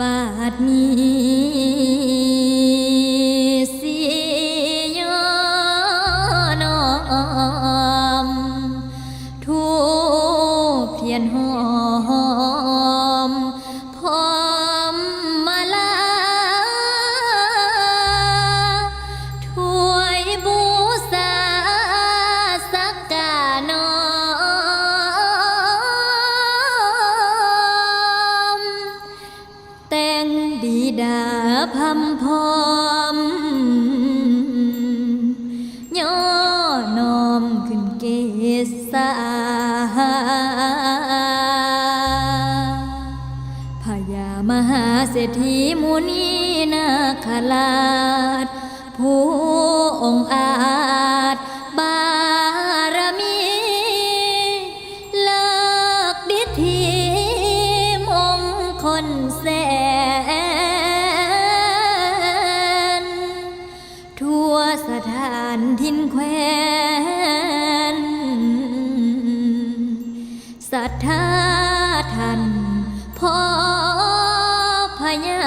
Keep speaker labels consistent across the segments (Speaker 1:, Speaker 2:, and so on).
Speaker 1: บาดนี้ แต่งดีดาพัมพร้อมย่อนอมขึ้นเกษาพญามหาเศรษฐีมุนีนาคราชผู้องอา คลแสน ทั่วสถานทินแควนศรัทธาท่านพ่อพญา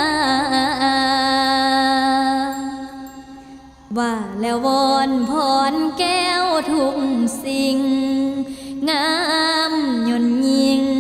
Speaker 1: ว่าแล้ววอนพรแก้วทุกสิ่ง งามยนยิง